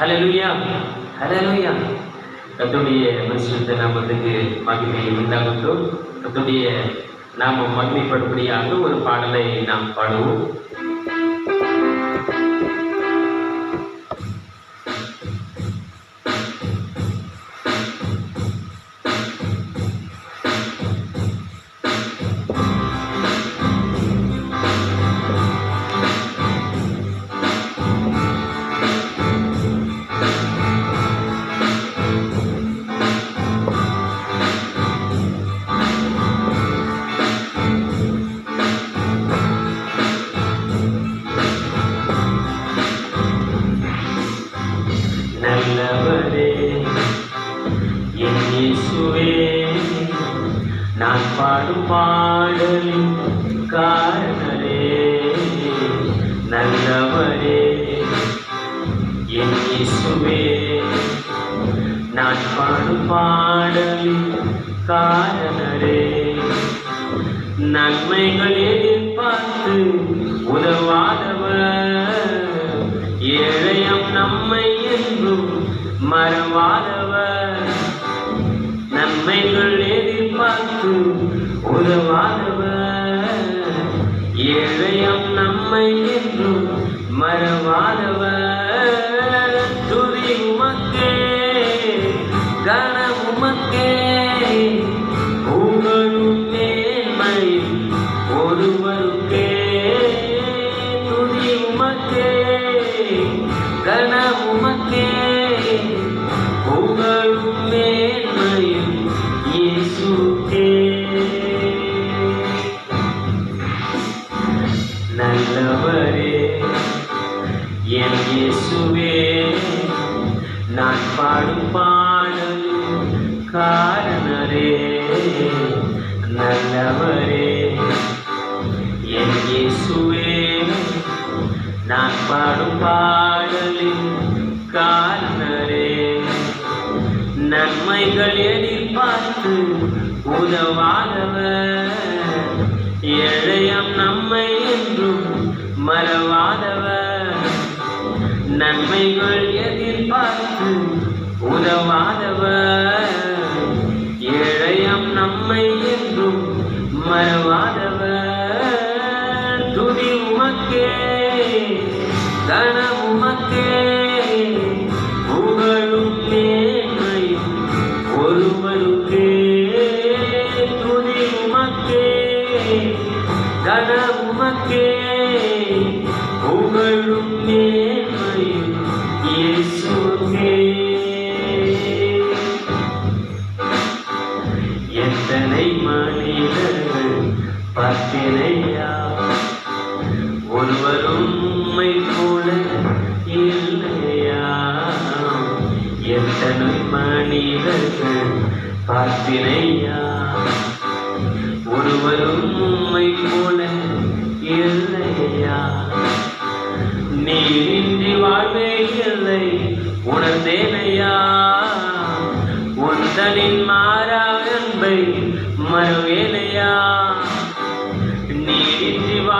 ஹலலுயா ஹலலுயா கத்துடைய பரிசுத்த நாமத்துக்கு மகிமை உண்டாகட்டும். கத்துடைய நாம மகிமைப்படும்படியாக ஒரு பாடலை நாம் பாடுவோம். நல்லவரே என் இயேசுவே நான் பாடும் பாடலின் காரணரே. நல்லவரே என் இயேசுவே நான் பாடும் பாடலின் காரணரே. நன்மைகள் எதிர்பார்த்து உதவா மறவாதவர். நன்மைகள் எதிர்பார்த்து உதவாதவர். ஏழையம் நம்மை என்றும் மறவாதவர். துதி உமக்கே கனம் உமக்கே காரணரே நல்லவரே. என் இயேசுவே நான் பாடும் பாடலின் காரணரே. நன்மைகள் எதிர்பார்த்து உதவாதவர். ஏழையம் நம்மை என்றும் மறவாதவர். நன்மைகள் எதிர்பார்த்து உதவாதவர். பார்த்தினையா ஒருவரும் உம்மை போல இல்லையா எத்தனை மனிதர்கள் பார்த்தினையா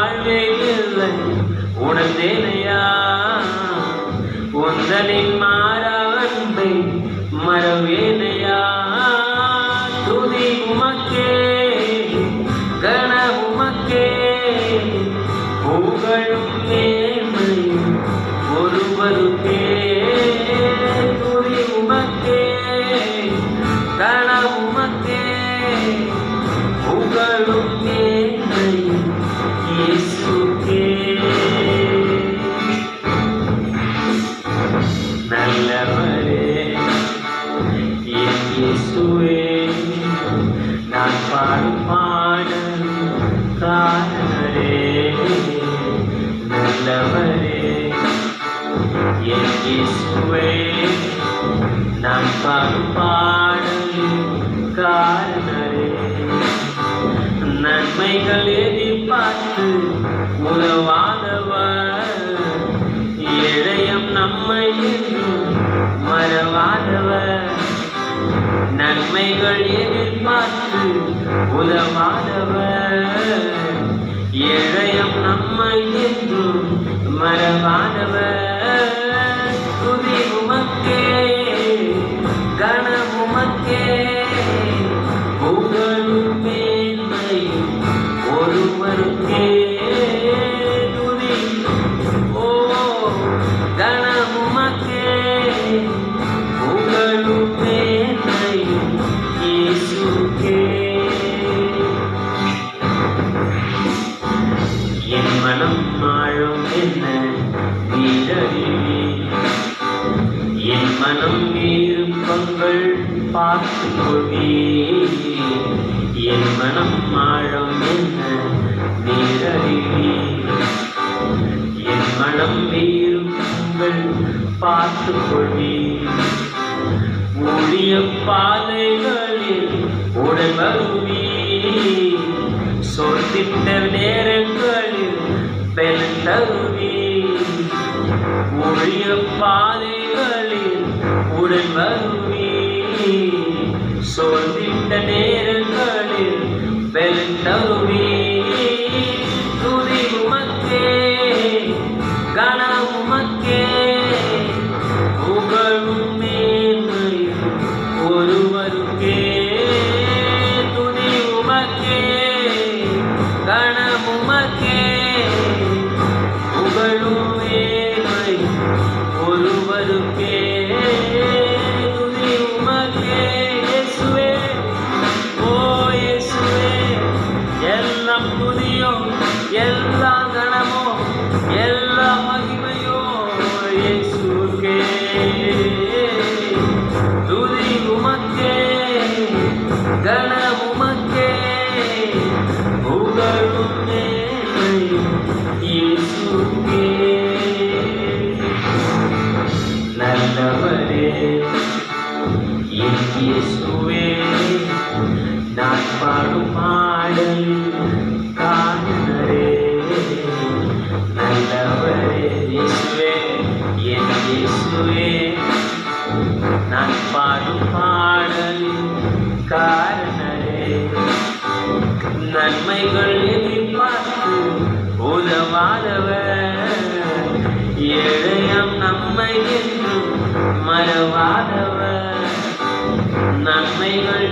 வாழ்வே இல்லை உணர்ந்தேனையா உந்தனின் மாறாவன்பை அன்பை துதி உமக்கே கன உமக்கே புகழும் ஒருவருக்கே நான் பாடும் பாடல் காரணரே. நல்லவரே என் இயேசுவே நான் பாடும் பாடல் காரணரே நன்மைகள் எதிர்பார்த்து உதவாதவர் ஏழையம் நம்மை மறவாதவர். நன்மைகள் எதிர்பார்த்து உதவாதவர். ஏழையம் நம்மை என்றும் மறவாதவர். மனம் விருப்பங்கள் பார்த்து கொள்வீர் என் மனம் ஆழம் என்ன நீரறிவீர் என் மனம் வீரும் பார்த்து பார்த்துக் ஊழிய பாதைகளில் உடன் வருவே. சொத்திட்ட நேரங்களில் பெண் தருவே ஊழிய பாதை உடன் வருவீர் சோர்ந்திட்ட நேரங்களில் பெண் தருவீர் துதி உமக்கே கன உமக்கே புகழுமே. இயேசுவே நான் பாடும் பாடல் காணரே நல்லவரே இயேசுவே என் இயேசுவே. நான் பாடும் பாடல் காரணரே நன்மைகள் எதிர்பார்த்து உதவாதவர். ஏழையம் நம்மை என்றும் மறவாதவர் நன்மைகள்